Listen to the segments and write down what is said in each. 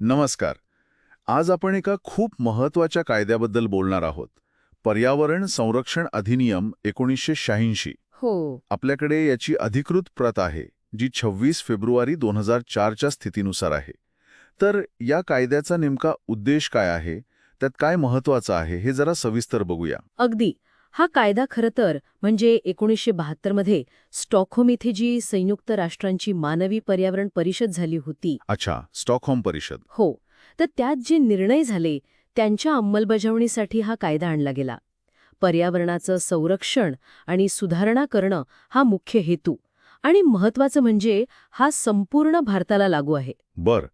नमस्कार. आज आपण एका खूप महत्त्वाच्या कायद्याबद्दल बोलणार आहोत. पर्यावरण संरक्षण अधिनियम एकोणीसशे शहाऐंशी. हो. आपल्याकडे याची अधिकृत प्रत आहे जी 26 फेब्रुवारी दोन हजार चारच्या स्थितीनुसार आहे. तर या कायद्याचा नेमका उद्देश काय आहे? त्यात काय महत्वाचं आहे हे जरा सविस्तर बघूया. अगदी. हा कायदा खरं तर म्हणजे एकोणीसशे मध्ये स्टॉकहोम इथे जी संयुक्त राष्ट्रांची मानवी पर्यावरण परिषद झाली होती. अच्छा स्टॉकहोम परिषद. हो तर त्यात जे निर्णय झाले त्यांच्या अंमलबजावणीसाठी हा कायदा आणला गेला. पर्यावरणाचं संरक्षण आणि सुधारणा करणं हा मुख्य हेतू आणि महत्वाचं म्हणजे हा संपूर्ण भारताला लागू आहे. बर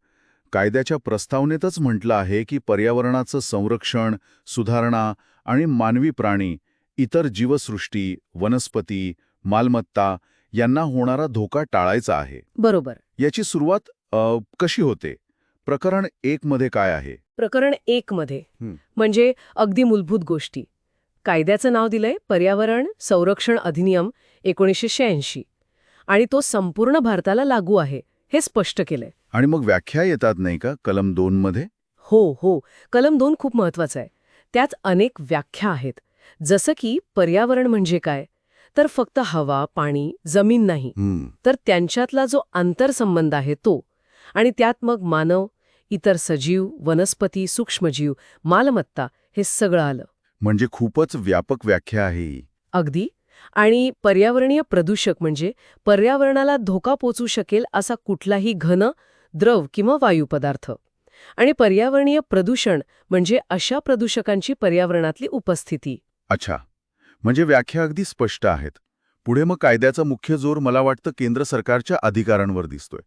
कायद्याच्या प्रस्तावनेतच म्हटलं आहे की पर्यावरणाचं संरक्षण सुधारणा आणि मानवी प्राणी इतर जीवसृष्टी वनस्पती मालमत्ता यांना होणारा धोका टाळायचा आहे. बरोबर. याची सुरुवात अ, कशी होते? प्रकरण एक मध्ये काय आहे? प्रकरण एक मध्ये. हं. म्हणजे अगदी मूलभूत गोष्टी. कायद्याचं नाव दिलंय पर्यावरण संरक्षण अधिनियम एकोणीसशे शहाऐंशी. आणि तो संपूर्ण भारताला लागू आहे हे स्पष्ट केलंय. आणि मग व्याख्या येतात नाही का? कलम दोन मध्ये? हो हो. कलम दोन खूप महत्वाचं आहे. त्यात अनेक व्याख्या आहेत. जसं की पर्यावरण म्हणजे काय? तर फक्त हवा पाणी जमीन नाही. तर त्यांच्यातला जो आंतरसंबंध आहे तो. आणि त्यात मग मानव इतर सजीव वनस्पती सूक्ष्मजीव मालमत्ता हे सगळं आलं. म्हणजे खूपच व्यापक व्याख्या आहे अगदी. आणि पर्यावरणीय प्रदूषक म्हणजे पर्यावरणाला धोका पोचू शकेल असा कुठलाही घन द्रव किंवा वायू पदार्थ. आणि पर्यावरणीय प्रदूषण म्हणजे अशा प्रदूषकांची पर्यावरणातली उपस्थिती. अच्छा. म्हणजे व्याख्या अगदी स्पष्ट आहेत. पुढे मग कायद्याचा मुख्य जोर मला वाटतं केंद्र सरकारच्या अधिकारांवर दिसतोय.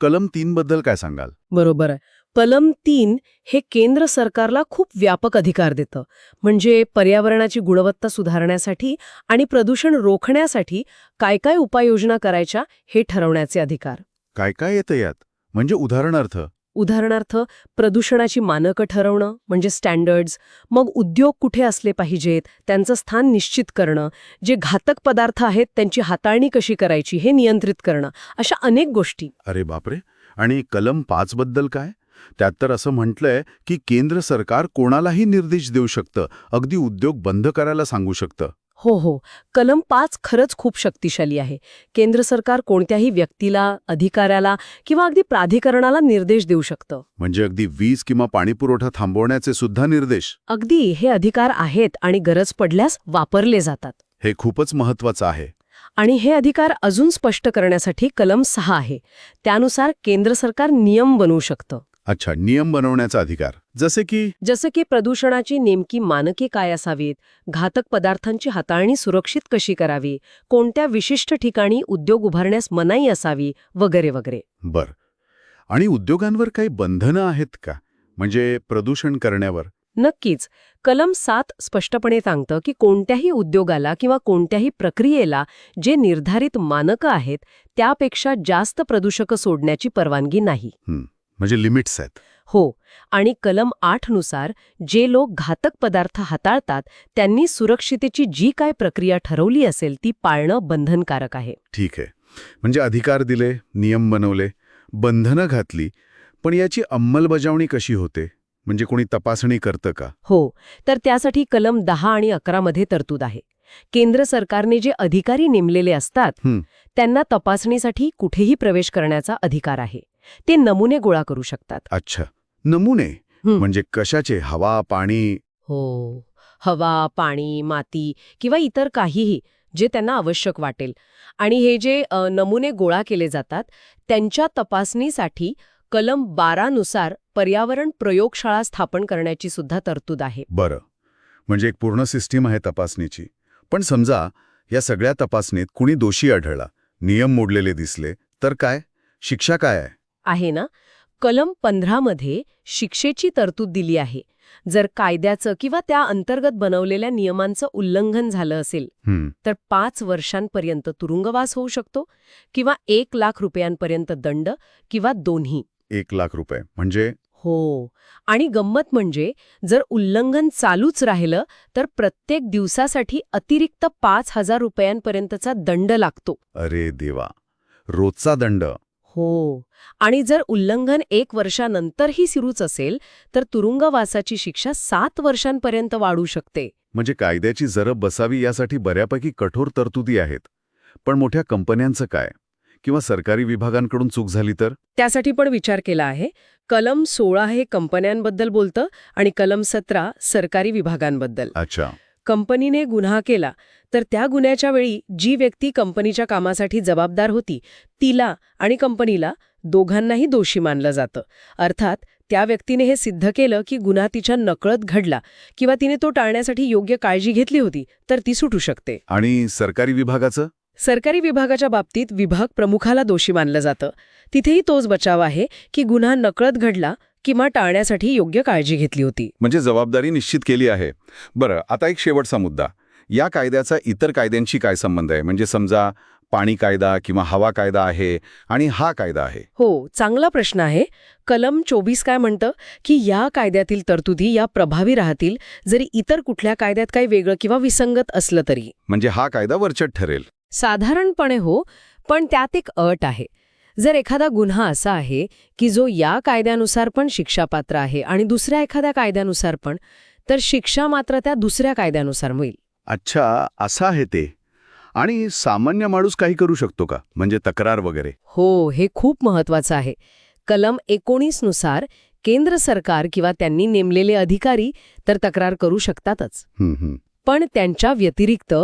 कलम तीन बद्दल काय सांगाल? बरोबर आहे. कलम तीन हे केंद्र सरकारला खूप व्यापक अधिकार देतं. म्हणजे पर्यावरणाची गुणवत्ता सुधारण्यासाठी आणि प्रदूषण रोखण्यासाठी काय काय उपाययोजना करायच्या हे ठरवण्याचे अधिकार. काय काय येतं यात? म्हणजे उदाहरणार्थ उदाहरणार्थ प्रदूषणाची मानकं ठरवणं म्हणजे स्टँडर्ड्स मग उद्योग कुठे असले पाहिजेत त्यांचं स्थान निश्चित करणं जे घातक पदार्थ आहेत त्यांची हाताळणी कशी करायची हे नियंत्रित करणं अशा अनेक गोष्टी. अरे बापरे! आणि कलम पाच बद्दल काय? त्यात तर असं म्हटलंय की केंद्र सरकार कोणालाही निर्देश देऊ शकतं अगदी उद्योग बंद करायला सांगू शकतं. हो हो. कलम पाच खरंच खूप शक्तिशाली आहे. केंद्र सरकार कोणत्याही व्यक्तीला अधिकाऱ्याला किंवा अगदी प्राधिकरणाला निर्देश देऊ शकतं. म्हणजे अगदी वीज किंवा पाणीपुरवठा थांबवण्याचे सुद्धा निर्देश? अगदी. हे अधिकार आहेत आणि गरज पडल्यास वापरले जातात. हे खूपच महत्वाचं आहे. आणि हे अधिकार अजून स्पष्ट करण्यासाठी कलम सहा आहे. त्यानुसार केंद्र सरकार नियम बनवू शकतं. अच्छा नियम बनवण्याचा अधिकार. जसे की? जसं की प्रदूषणाची नेमकी मानके काय असावीत? घातक पदार्थांची हाताळणी सुरक्षित कशी करावी? कोणत्या विशिष्ट ठिकाणी उद्योग उभारण्यास मनाई असावी? वगैरे वगैरे. बर. आणि उद्योगांवर काही बंधनं आहेत का? म्हणजे प्रदूषण करण्यावर? नक्कीच. कलम सात स्पष्टपणे सांगतं की कोणत्याही उद्योगाला किंवा कोणत्याही प्रक्रियेला जे निर्धारित मानकं आहेत त्यापेक्षा जास्त प्रदूषकं सोडण्याची परवानगी नाही. म्हणजे लिमिट्स आहेत. हो आणि कलम आठनुसार जे लोक घातक पदार्थ हाताळतात त्यांनी सुरक्षितेची जी काय प्रक्रिया ठरवली असेल ती पाळणं बंधनकारक आहे. ठीक आहे. म्हणजे अधिकार दिले नियम बनवले बंधनं घातली पण याची अंमलबजावणी कशी होते? म्हणजे कोणी तपासणी करतं का? हो तर त्यासाठी कलम दहा आणि अकरामध्ये तरतूद आहे. केंद्र सरकारने जे अधिकारी नेमलेले असतात. त्यांना तपासणीसाठी कुठेही प्रवेश करण्याचा अधिकार आहे. ते नमुने गोळा करू शकतात. अच्छा. नमुने. म्हणजे कशाचे? हवा पाणी? हो. हवा पाणी माती किंवा इतर काहीही जे त्यांना आवश्यक वाटेल. आणि हे जे नमुने गोळा केले जातात त्यांच्या तपासणीसाठी कलम बारानुसार पर्यावरण प्रयोगशाळा स्थापन करण्याची सुद्धा तरतूद आहे. बरं. म्हणजे एक पूर्ण सिस्टीम आहे तपासणीची. पण समजा या सगळ्या तपासणीत कुणी दोषी आढळला नियम मोडलेले दिसले तर काय? शिक्षा काय आहे? आहे ना? कलम पंधरामध्ये शिक्षेची तरतूद दिली आहे. जर कायद्याचं किंवा त्या अंतर्गत बनवलेल्या नियमांचं उल्लंघन झालं असेल तर पाच वर्षांपर्यंत तुरुंगवास होऊ शकतो किंवा एक लाख रुपयांपर्यंत दंड किंवा दोन्ही. एक लाख रुपये. म्हणजे? हो. आणि गंमत म्हणजे जर उल्लंघन चालूच राहिलं तर प्रत्येक दिवसासाठी अतिरिक्त पाच हजार रुपयांपर्यंतचा दंड लागतो. अरे देवा. रोजचा दंड. हो. आणि जर उल्लंघन एक वर्षानंतरही सुरूच असेल तर तुरुंगवासाची शिक्षा सात वर्षांपर्यंत वाढू शकते. म्हणजे कायद्याची जरब बसावी यासाठी बऱ्यापैकी कठोर तरतुदी आहेत. पण मोठ्या कंपन्यांचं काय? किंवा सरकारी विभागांकडून चूक झाली तर? त्यासाठी पण विचार केला आहे. कलम सोळा हे कंपन्यांबद्दल बोलतं आणि कलम सतरा सरकारी विभागांबद्दल. अच्छा. कंपनीने गुन्हा केला तर त्या गुन्ह्याच्या वेळी जी व्यक्ती कंपनीच्या कामासाठी जबाबदार होती तिला आणि कंपनीला दोघांनाही दोषी मानलं जातं. अर्थात त्या व्यक्तीने हे सिद्ध केलं की गुन्हा तिच्या नकळत घडला किंवा तिने तो टाळण्यासाठी योग्य काळजी घेतली होती तर ती सुटू शकते. आणि सरकारी विभागाचं? सरकारी विभागाच्या बाबतीत विभाग प्रमुखाला दोषी मानलं जातं. तिथेही तोच बचाव आहे की गुन्हा नकळत घडला किंवा टाळण्यासाठी योग्य काळजी घेतली होती. म्हणजे जबाबदारी निश्चित केली आहे. बरं आता एक शेवटचा मुद्दा. या कायद्याचा इतर कायद्यांशी काय संबंध आहे? म्हणजे समजा पाणी कायदा किंवा हवा कायदा आहे आणि हा कायदा आहे. हो चांगला प्रश्न आहे. कलम चोवीस काय म्हणतं? की या कायद्यातील तरतुदी या प्रभावी राहतील जरी इतर कुठल्या कायद्यात काही वेगळं किंवा विसंगत असलं तरी. म्हणजे हा कायदा वरचढ ठरेल. साधारणपणे हो पण त्यात एक अट आहे. जर एखादा गुन्हा असा आहे की जो या कायद्यानुसार पण शिक्षापात्र आहे आणि दुसऱ्या एखाद्या कायद्यानुसार पण तर शिक्षा मात्र त्या दुसऱ्या कायद्यानुसार होईल. अच्छा असं आहे ते. आणि सामान्य माणूस काही करू शकतो का? म्हणजे तक्रार वगैरे? हो हे खूप महत्वाचं आहे. कलम एकोणीसनुसार केंद्र सरकार किंवा त्यांनी नेमलेले अधिकारी तर तक्रार करू शकतातच. पण त्यांच्या व्यतिरिक्त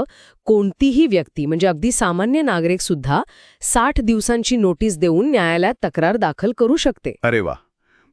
कोणतीही व्यक्ती म्हणजे अगदी सामान्य नागरिक सुद्धा साठ दिवसांची नोटीस देऊन न्यायालयात तक्रार दाखल करू शकते. अरे वा!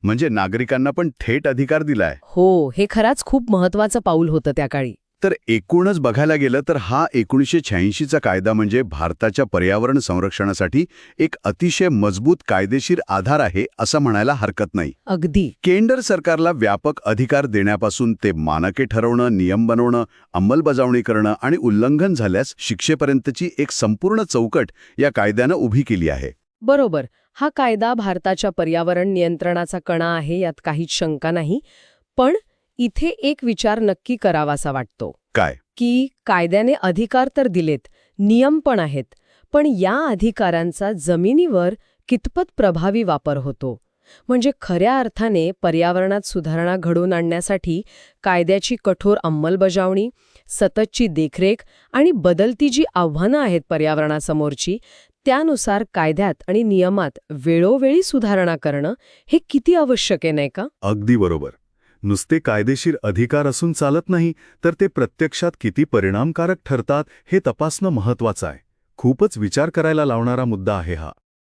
म्हणजे नागरिकांना पण थेट अधिकार दिलाय. हो हे खराच खूप महत्वाचं पाऊल होतं त्या काळी. तर एकूणच बघायला गेलं तर हा एकोणीसशे शहाऐंशीचा कायदा म्हणजे भारताच्या पर्यावरण संरक्षणासाठी एक अतिशय मजबूत कायदेशीर आधार आहे असं म्हणायला हरकत नाही. अगदी. केंद्र सरकारला व्यापक अधिकार देण्यापासून ते मानके ठरवणं नियम बनवणं अंमलबजावणी करणं आणि उल्लंघन झाल्यास शिक्षेपर्यंतची एक संपूर्ण चौकट या कायद्यानं उभी केली आहे. बरोबर. हा कायदा भारताच्या पर्यावरण नियंत्रणाचा कणा आहे यात काहीच शंका नाही. पण इथे एक विचार नक्की करावासा वाटतो. काय? की कायद्याने अधिकार तर दिलेत नियम पण आहेत पण या अधिकारांचा जमिनीवर कितपत प्रभावी वापर होतो? म्हणजे खऱ्या अर्थाने पर्यावरणात सुधारणा घडवून आणण्यासाठी कायद्याची कठोर अंमलबजावणी सततची देखरेख आणि बदलती जी आव्हानं आहेत पर्यावरणासमोरची त्यानुसार कायद्यात आणि नियमात वेळोवेळी सुधारणा करणं हे किती आवश्यक आहे नाही का? अगदी बरोबर. नुसते कायदेशीर अधिकार असून चालत नाही तर ते प्रत्यक्षात किती परिणामकारक ठरतात हे तपासणं महत्वाचं आहे. खूपच विचार करायला लावणारा मुद्दा आहे हा.